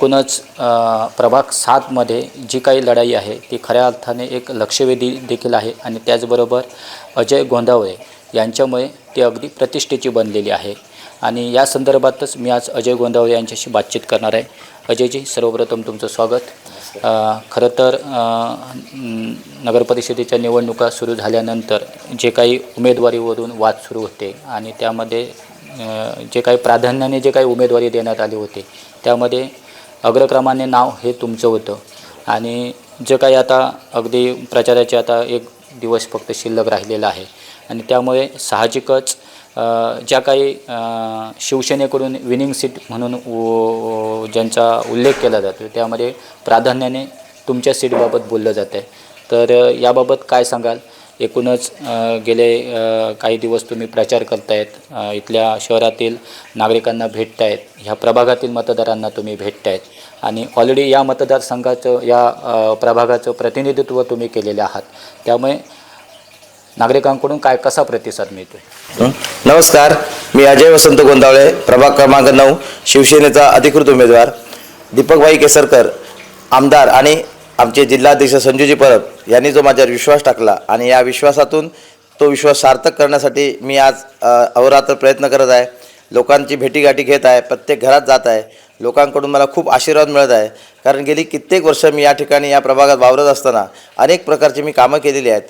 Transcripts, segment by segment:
एकूणच प्रभाग सातमध्ये जी काही लढाई आहे ती खऱ्या अर्थाने एक लक्षवेधी देखील आहे आणि त्याचबरोबर अजय गोंधावळे यांच्यामुळे ती अगदी प्रतिष्ठेची बनलेली आहे. आणि या संदर्भातच मी आज अजय गोंधावळे यांच्याशी बातचीत करणार आहे. अजयजी सर्वप्रथम तुमचं स्वागत. खरं तर नगरपरिषदेच्या निवडणुका सुरू झाल्यानंतर जे काही उमेदवारीवरून वाद सुरू होते आणि त्यामध्ये जे काही प्राधान्याने जे काही उमेदवारी देण्यात आली होती त्यामध्ये अग्रक्रमाने नाव हे तुमचं होतं. आणि जे काही आता अगदी प्रचाराचे आता एक दिवस फक्त शिल्लक राहिलेला आहे. आणि त्यामुळे साहजिकच ज्या काही शिवसेनेकडून विनिंग सीट म्हणून उ- ज्यांचा उल्लेख केला जातो त्यामध्ये प्राधान्याने तुमच्या सीटबाबत बोललं जातं आहे तर याबाबत काय सांगाल? एकूणच गेले काही दिवस तुम्ही प्रचार करतायत इथल्या शहरातील नागरिकांना भेटतायत ह्या प्रभागातील मतदारांना तुम्ही भेटतायत आणि ऑलरेडी या मतदारसंघाचं या प्रभागाचं प्रतिनिधित्व तुम्ही केलेले आहात. त्यामुळे नागरिकांकडून काय कसा प्रतिसाद मिळतो नमस्कार मी अजय वसंत गोंदावळे प्रभाग क्रमांक नऊ शिवसेनेचा अधिकृत उमेदवार दीपकभाई केसरकर आमदार आणि आमचे जिल्हाध्यक्ष संजूजी परब यांनी जो माझ्यावर विश्वास टाकला आणि या विश्वासातून तो विश्वास सार्थक करण्यासाठी मी आज अहोरात्र प्रयत्न करत आहे. लोकांची भेटीगाठी घेत आहे. प्रत्येक घरात जात आहे. लोकांकडून मला खूप आशीर्वाद मिळत आहे. कारण गेली कित्येक वर्ष मी या ठिकाणी या प्रभागात वावरत असताना अनेक प्रकारची मी कामं केलेली आहेत.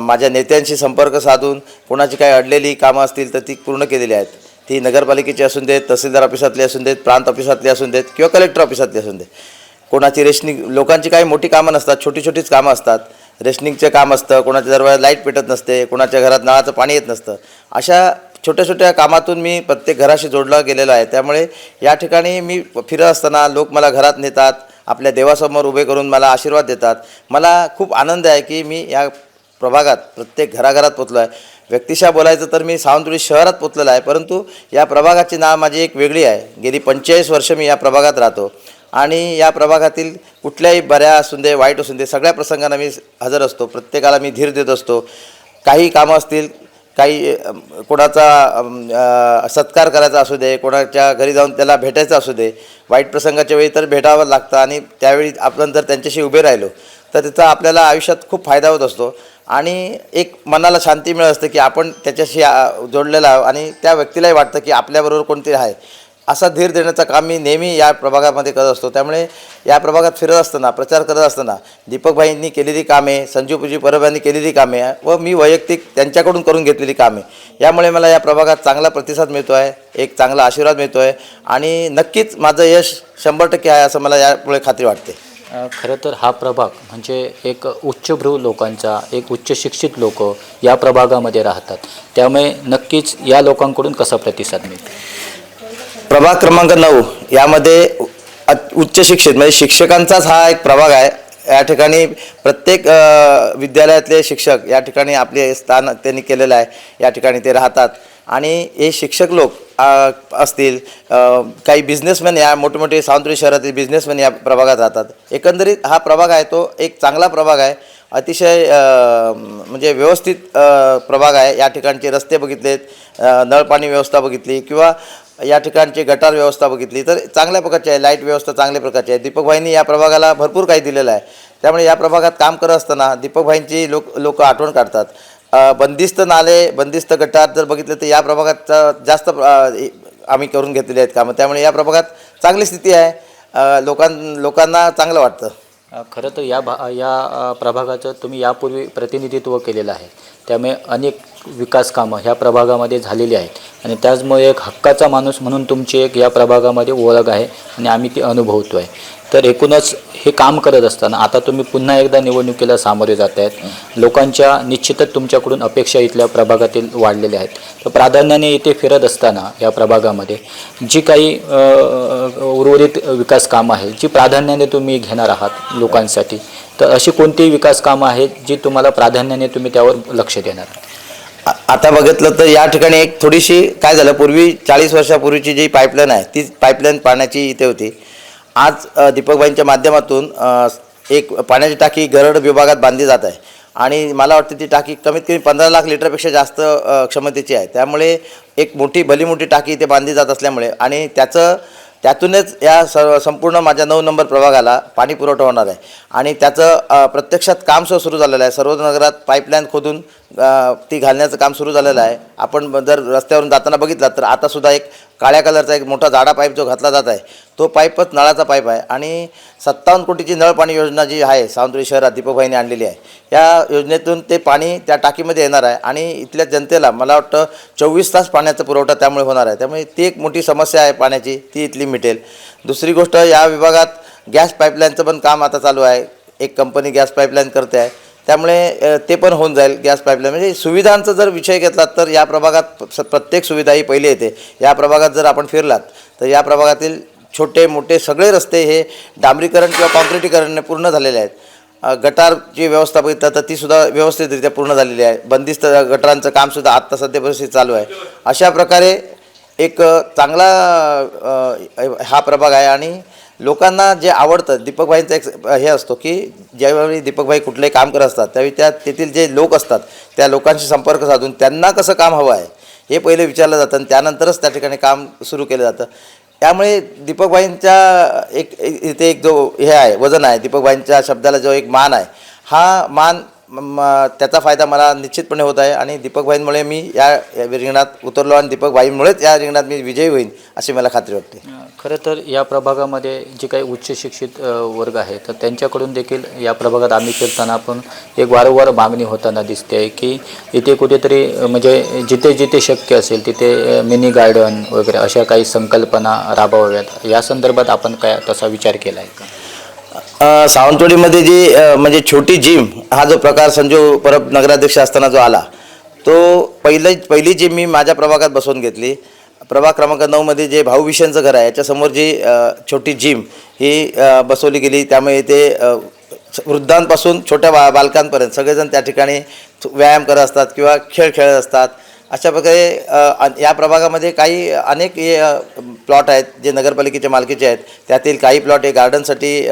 माझ्या नेत्यांशी संपर्क साधून कोणाची काही अडलेली कामं असतील तर ती पूर्ण केलेली आहेत. ती नगरपालिकेची असून देत तहसीलदार ऑफिसातली असून देत प्रांत ऑफिसातली असून देत किंवा कलेक्टर ऑफिसातली असून देत. कोणाची रेशनिंग लोकांची काही मोठी कामं नसतात छोटी छोटीच कामं असतात. रेशनिंगचं काम असतं कोणाच्या दरवाजा लाइट पेटत नसते कोणाच्या घरात नळाचं पाणी येत नसतं. अशा छोट्या छोट्या कामातून मी प्रत्येक घराशी जोडला गेलेलो आहे. त्यामुळे या ठिकाणी मी फिरत असताना लोक मला घरात नेतात आपल्या देवासमोर उभे करून मला आशीर्वाद देतात. मला खूप आनंद आहे की मी या प्रभागात प्रत्येक घराघरात पोचलो आहे. व्यक्तिशः बोलायचं तर मी सावंतवाडी शहरात पोचलेलो आहे परंतु या प्रभागाची नाव माझी एक वेगळी आहे. गेली पंचेचाळीस वर्ष मी या प्रभागात राहतो. आणि या प्रभागातील कुठल्याही बऱ्या असून दे वाईट असून दे सगळ्या प्रसंगांना मी हजर असतो. प्रत्येकाला मी धीर देत असतो. काही कामं असतील काही कोणाचा सत्कार करायचा असू दे कोणाच्या घरी जाऊन त्याला भेटायचं असू दे वाईट प्रसंगाच्या वेळी तर भेटावं लागतं आणि त्यावेळी आपण जर त्यांच्याशी उभे राहिलो तर त्याचा आपल्याला आयुष्यात खूप फायदा होत असतो. आणि एक मनाला शांती मिळत असते की आपण त्याच्याशी जोडलेला आणि त्या व्यक्तीलाही वाटतं की आपल्याबरोबर कोणतरी आहे. असा धीर देण्याचं काम मी नेहमी या प्रभागामध्ये करत असतो. त्यामुळे या प्रभागात फिरत असताना प्रचार करत असताना दीपकभाईंनी केलेली कामे संजीवपूजी परब यांनी केलेली कामे व मी वैयक्तिक त्यांच्याकडून करून घेतलेली कामे यामुळे मला या प्रभागात चांगला प्रतिसाद मिळतो आहे एक चांगला आशीर्वाद मिळतो आहे आणि नक्कीच माझं यश शंभर टक्के आहे असं मला यामुळे खात्री वाटते. खरं तर हा प्रभाग म्हणजे एक उच्चभ्रू लोकांचा एक उच्च शिक्षित लोक या प्रभागामध्ये राहतात. त्यामुळे नक्कीच या लोकांकडून कसा प्रतिसाद मिळतो? प्रभाग क्रमांक नऊ. यामध्ये अ- उच्च शिक्षित म्हणजे शिक्षकांचाच हा एक प्रभाग आहे. या ठिकाणी प्रत्येक विद्यालयातले शिक्षक या ठिकाणी आपले स्थान त्यांनी केलेलं आहे. या ठिकाणी ते राहतात. आणि हे शिक्षक लोक असतील काही बिझनेसमॅन या मोठमोठे सावंतवाडी शहरातील बिझनेसमॅन या प्रभागात राहतात. एकंदरीत हा प्रभाग आहे तो एक चांगला प्रभाग आहे. अतिशय म्हणजे व्यवस्थित प्रभाग आहे. या ठिकाणचे रस्ते बघितलेत नळपाणी व्यवस्था बघितली किंवा या ठिकाणची गटार व्यवस्था बघितली. तर चांगल्या प्रकारची आहे लाइट व्यवस्था चांगल्या प्रकारची आहे. दीपकभाईंनी या प्रभागाला भरपूर काही दिलेलं आहे. त्यामुळे या प्रभागात काम करत असताना दीपकभाईंची लोक लोक आठवण काढतात. बंदिस्त नाले बंदिस्त गटार जर बघितलं तर या प्रभागात जास्त आम्ही करून घेतलेले आहेत कामं. त्यामुळे या प्रभागात चांगली स्थिती आहे. लोकां लोकांना चांगलं वाटतं. खरं तर या भा या प्रभागाचं तुम्ही यापूर्वी प्रतिनिधित्व केलेलं आहे. त्यामुळे अनेक विकास कामं ह्या प्रभागामध्ये झालेली आहेत. आणि त्याचमुळे एक हक्काचा माणूस म्हणून तुमची एक या प्रभागामध्ये ओळख आहे आणि आम्ही ती अनुभवतो आहे तर एकूणच हे काम करत असताना आता तुम्ही पुन्हा एकदा निवडणुकीला सामोरे जात आहेत लोकांच्या निश्चितच तुमच्याकडून अपेक्षा इथल्या प्रभागातील वाढलेल्या आहेत. तर प्राधान्याने इथे फिरत असताना या प्रभागामध्ये जी काही उर्वरित विकास कामं आहेत जी प्राधान्याने तुम्ही घेणार आहात लोकांसाठी तर अशी कोणतीही विकास कामं आहेत जी तुम्हाला प्राधान्याने तुम्ही त्यावर लक्ष देणार? आ- आता बघितलं तर या ठिकाणी एक थोडीशी काय झालं पूर्वी चाळीस वर्षापूर्वीची जी पाईपलाईन आहे ती पाईपलाईन पाण्याची इथे होती. आज अ, दीपकबाईंच्या माध्यमातून अ, एक पाण्याची टाकी गरड विभागात बांधली जात आहे. आणि मला वाटतं ती टाकी कमीत कमी पंधरा लाख लिटरपेक्षा जास्त अ, क्षमतेची आहे. त्यामुळे एक मोठी भली मोठी टाकी इथे बांधली जात असल्यामुळे आणि त्याचं त्यातूनच या स संपूर्ण माझ्या नऊ नंबर प्रभागाला पाणी पुरवठा होणार आहे. आणि त्याचं प्रत्यक्षात काम सुद्धा सुरू झालेलं आहे. सर्व नगरात पाईपलाईन खोदून ती घालण्याचं काम सुरू झालेलं आहे. आपण जर रस्त्यावरून जाताना बघितला तर आतासुद्धा एक काळ्या कलरचा एक मोठा जाडा पाईप जो घातला जात आहे तो पाईपच नळाचा पाईप आहे. आणि सत्तावन्न कोटीची नळ पाणी योजना जी आहे सावंतवाडी शहरात दीपकभाईने आणलेली आहे. या योजनेतून ते पाणी त्या टाकीमध्ये येणार आहे. आणि इथल्या जनतेला मला वाटतं चोवीस तास पाण्याचा पुरवठा त्यामुळे होणार आहे. त्यामुळे ती एक मोठी समस्या आहे पाण्याची ती इथली मिटेल. दुसरी गोष्ट या विभागात गॅस पाईपलाईनचं पण काम आता चालू आहे. एक कंपनी गॅस पाईपलाईन करते आहे. त्यामुळे ते पण होऊन जाईल गॅस पाईपलाईन. म्हणजे सुविधांचा जर विषय घेतला तर या प्रभागात प्रत्येक सुविधा ही पहिली येते. या प्रभागात जर आपण फिरलात तर या प्रभागातील छोटे मोठे सगळे रस्ते हे डांबरीकरण किंवा कॉन्क्रिटीकरणने पूर्ण झालेले आहेत. गटार गटारची व्यवस्था बघितलं तर तीसुद्धा व्यवस्थितरित्या पूर्ण झालेली आहे. बंदिस्त गटारांचं कामसुद्धा आत्ता सध्या परिस्थिती चालू आहे. अशा प्रकारे एक चांगला हा प्रभाग आहे आणि लोकांना जे आवडतं दीपकभाईंचा एक हे असतो की ज्यावेळी दीपकभाई कुठले काम करत असतात त्यावेळी त्या तेथील जे लोक असतात त्या लोकांशी संपर्क साधून त्यांना कसं काम हवं आहे हे पहिले विचारलं जातं आणि त्यानंतरच त्या ठिकाणी काम सुरू केलं जातं. त्यामुळे दीपकभाईंच्या एक- इथे एक जो हे आहे वजन आहे दीपकभाईंच्या शब्दाला जो एक मान आहे हा मान मग त्याचा फायदा मला निश्चितपणे होत आहे. आणि दीपकभाईंमुळे मी या या रिंगणात उतरलो आणि दीपकभाईंमुळेच या रिंगणात मी विजयी होईन अशी मला खात्री वाटते. खरं तर या प्रभागामध्ये जे काही उच्च शिक्षित वर्ग आहे तर त्यांच्याकडून देखील या प्रभागात आम्ही फिरताना पण एक वारंवार मागणी होताना दिसते आहे की इथे कुठेतरी म्हणजे जिथे जिथे शक्य असेल तिथे मिनी गार्डन वगैरे अशा काही संकल्पना राबवाव्यात. या संदर्भात आपण काय तसा विचार केला आहे का? सावंतवाडीमध्ये जी म्हणजे छोटी जिम हा जो प्रकार संजू परब नगराध्यक्ष असताना जो आला तो पहिलं पहिली जिम मी माझ्या प्रभागात बसवून घेतली. प्रभाग क्रमांक नऊमध्ये जे भाऊविषयांचं घर आहे याच्यासमोर जी छोटी जिम ही बसवली गेली. त्यामुळे ते वृद्धांपासून छोट्या बा बालकांपर्यंत सगळेजण त्या ठिकाणी व्यायाम करत असतात किंवा खेळ खेळत असतात. अशा प्रकारे या प्रभागामध्ये काही अनेक प्लॉट आहेत जे नगरपालिकेच्या मालकीचे आहेत. त्यातील काही प्लॉट हे गार्डनसाठी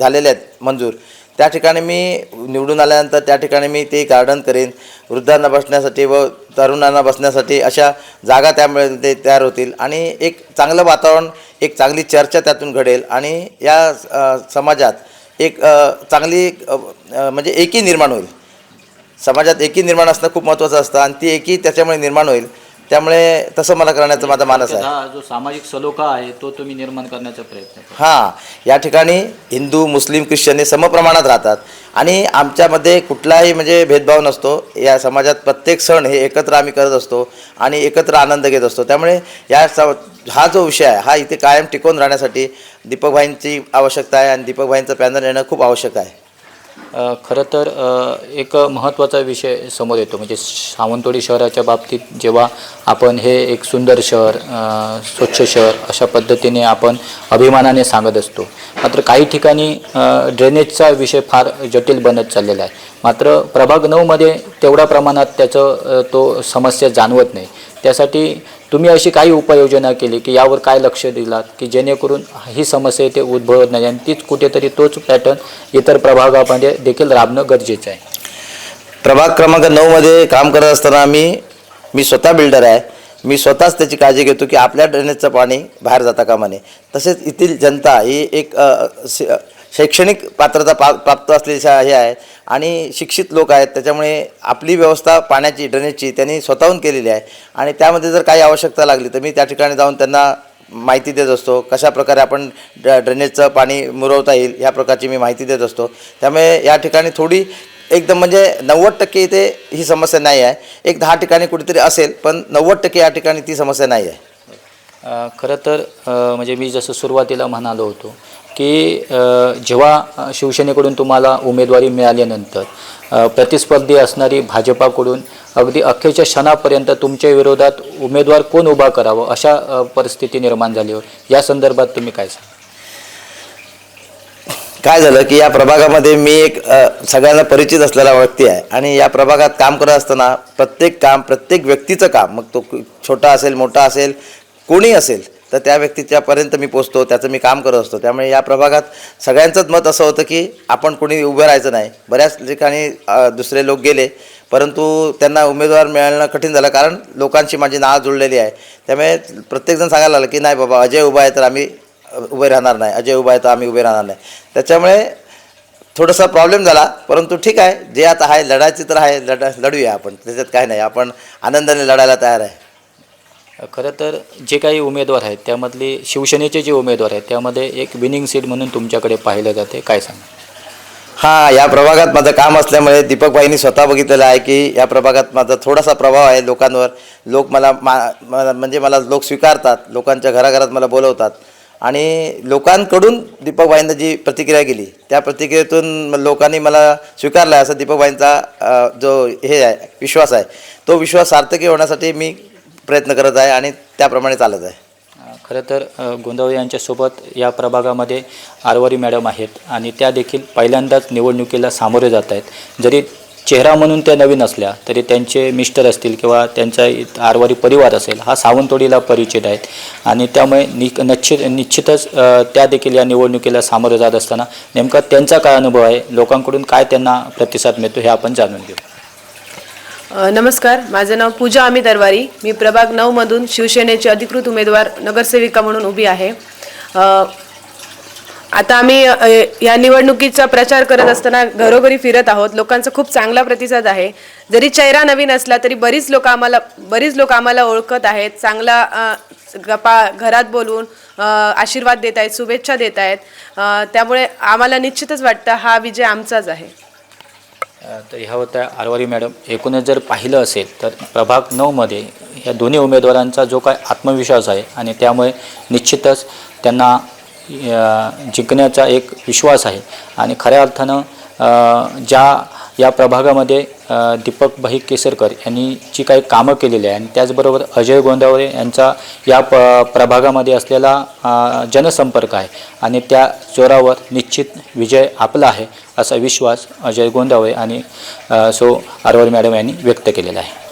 झालेले आहेत मंजूर. त्या ठिकाणी मी निवडून आल्यानंतर त्या ठिकाणी मी ते गार्डन करेन. वृद्धांना बसण्यासाठी व तरुणांना बसण्यासाठी अशा जागा त्यामुळे ते तयार होतील. आणि एक चांगलं वातावरण एक चांगली चर्चा त्यातून घडेल. आणि या समाजात एक चांगली म्हणजे एकी निर्माण होईल. समाजात एकी निर्माण असणं खूप महत्त्वाचं असतं आणि ती एकी त्याच्यामुळे निर्माण होईल. त्यामुळे तसं मला करण्याचा माझा मानस आहे. हा जो सामाजिक सलोखा आहे तो तुम्ही निर्माण करण्याचा प्रयत्न करा. हां या ठिकाणी हिंदू मुस्लिम ख्रिश्चन हे समप्रमाणात राहतात. आणि आमच्यामध्ये कुठलाही म्हणजे भेदभाव नसतो. या समाजात प्रत्येक सण हे एकत्र आम्ही करत असतो आणि एकत्र आनंद घेत असतो. त्यामुळे या स हा जो विषय आहे हा इथे कायम टिकून राहण्यासाठी दीपकभाईंची आवश्यकता आहे आणि दीपकभाईंचं पॅनल येणं खूप आवश्यक आहे. खरं तर एक महत्त्वाचा विषय समोर येतो. म्हणजे सावंतवाडी शहराच्या बाबतीत जेव्हा आपण हे एक सुंदर शहर स्वच्छ शहर अशा पद्धतीने आपण अभिमानाने सांगत असतो. मात्र काही ठिकाणी ड्रेनेजचा विषय फार जटिल बनत चाललेला आहे. मात्र प्रभाग नऊमध्ये तेवढ्या प्रमाणात त्याचं तो समस्या जाणवत नाही. त्यासाठी तुम्ही अशी काही उपाययोजना केली की यावर काय लक्ष दिलात की जेणेकरून ही समस्या इथे उद्भवत नाही आणि तीच कुठेतरी तोच पॅटर्न इतर प्रभागामध्ये देखील राबणं गरजेचं आहे. प्रभाग क्रमांक नऊमध्ये काम करत असताना मी मी स्वतः बिल्डर आहे. मी स्वतःच त्याची काळजी घेतो की आपल्या ड्रेनेजचं पाणी बाहेर जाता कामा नये. तसेच येथील जनता ही एक अ, शैक्षणिक पात्रता पा प्राप्त असलेली शा- हे आहे आणि शिक्षित लोक आहेत. त्याच्यामुळे आपली व्यवस्था पाण्याची ड्रेनेजची त्यांनी स्वतःहून केलेली आहे. आणि त्यामध्ये जर काही आवश्यकता लागली तर मी त्या ठिकाणी जाऊन त्यांना माहिती देत असतो. कशा प्रकारे आपण ड्र ड्रेनेजचं पाणी मुरवता येईल ह्या प्रकारची मी माहिती देत असतो. त्यामुळे या ठिकाणी थोडी एकदम म्हणजे नव्वद टक्के इथे ही समस्या नाही आहे. एक दहा ठिकाणी कुठेतरी असेल पण नव्वद टक्के या ठिकाणी ती समस्या नाही आहे. खरं तर म्हणजे मी जसं सुरुवातीला म्हणालो होतो की जेव्हा शिवसेनेकडून तुम्हाला उमेदवारी मिळाल्यानंतर प्रतिस्पर्धी असणारी भाजपाकडून अगदी अखेरच्या क्षणापर्यंत तुमच्या विरोधात उमेदवार कोण उभा करावं अशा परिस्थिती निर्माण झाली हो या संदर्भात तुम्ही काय सांगा काय झालं की या प्रभागामध्ये मी एक सगळ्यांना परिचित असलेला व्यक्ती आहे आणि या प्रभागात काम करत असताना प्रत्येक काम प्रत्येक व्यक्तीचं काम मग तो छोटा असेल मोठा असेल कोणी असेल तर त्या व्यक्तीच्यापर्यंत मी पोचतो त्याचं मी काम करत असतो. त्यामुळे या प्रभागात सगळ्यांचंच मत असं होतं की आपण कोणी उभं राहायचं नाही. बऱ्याच ठिकाणी दुसरे लोक गेले परंतु त्यांना उमेदवार मिळणं कठीण झालं कारण लोकांची माझी नाळ जुळलेली आहे. त्यामुळे प्रत्येकजण सांगायला लागलं की नाही बाबा अजय उभा आहे तर आम्ही उभे राहणार नाही. अजय उभा आहे तर आम्ही उभे राहणार नाही. त्याच्यामुळे थोडासा प्रॉब्लेम झाला परंतु ठीक आहे जे आता आहे लढायची तर आहे लढा लढूया आपण. त्याच्यात काय नाही. आपण आनंदाने लढायला तयार आहे. खरं तर जे काही उमेदवार आहेत त्यामधले शिवसेनेचे जे उमेदवार आहेत त्यामध्ये एक विनिंग सीट म्हणून तुमच्याकडे पाहिलं जाते. काय सांगा हां या प्रभागात माझं काम असल्यामुळे दीपकबाईंनी स्वतः बघितलेलं आहे की या प्रभागात माझा थोडासा प्रभाव आहे लोकांवर. लोक मला मा मला- म्हणजे मला लोक स्वीकारतात लोकांच्या घराघरात मला बोलवतात. आणि लोकांकडून दीपकबाईंना जी प्रतिक्रिया गेली त्या प्रतिक्रियेतून लोकांनी मला स्वीकारलं आहे असं दीपकबाईंचा जो हे आहे विश्वास आहे. तो विश्वास सार्थकी होण्यासाठी मी प्रयत्न करत आहे आणि त्याप्रमाणे चालत आहे. खरं तर गोंदावळे यांच्यासोबत या प्रभागामध्ये आरवारी मॅडम आहेत आणि त्या देखील पहिल्यांदाच निवडणुकीला सामोरे जात आहेत. जरी चेहरा म्हणून त्या नवीन असल्या तरी त्यांचे मिस्टर असतील किंवा त्यांचा आरवारी परिवार असेल हा सावंतवाडीला परिचित आहेत. आणि त्यामुळे नि निश्चित निश्चितच त्या देखील या निवडणुकीला सामोरे जात असताना नेमका त्यांचा काय अनुभव आहे? लोकांकडून काय त्यांना प्रतिसाद मिळतो हे आपण जाणून घेऊ. नमस्कार. माझं नाव पूजा अमित अरवारी मी प्रभाग नऊमधून शिवसेनेची अधिकृत उमेदवार नगरसेविका म्हणून उभी आहे. आता आम्ही या निवडणुकीचा प्रचार करत असताना घरोघरी फिरत आहोत. लोकांचा खूप चांगला प्रतिसाद आहे. जरी चेहरा नवीन असला तरी बरीच लोक आम्हाला बरीच लोक आम्हाला ओळखत आहेत. चांगला गपा घरात बोलून आशीर्वाद देत आहेत शुभेच्छा देत आहेत. त्यामुळे आम्हाला निश्चितच वाटतं हा विजय आमचाच आहे. तर ह्या होत्या आरवारी मॅडम. एकूणच जर पाहिलं असेल तर प्रभाग नऊमध्ये या दोन्ही उमेदवारांचा जो काय आत्मविश्वास आहे आणि त्यामुळे निश्चितच त्यांना जिंकण्याचा एक विश्वास आहे. आणि खऱ्या अर्थानं ज्या या प्रभागामध्ये दीपक भाई केसरकर यांनी जी काही कामं केलेली आहे आणि त्याचबरोबर अजय गोंदावळे यांचा या प प्रभागामध्ये असलेला जनसंपर्क आहे. आणि त्या जोरावर निश्चित विजय आपला आहे असा विश्वास अजय गोंदावळे आणि सो आरवर मॅडम यांनी व्यक्त केलेला आहे.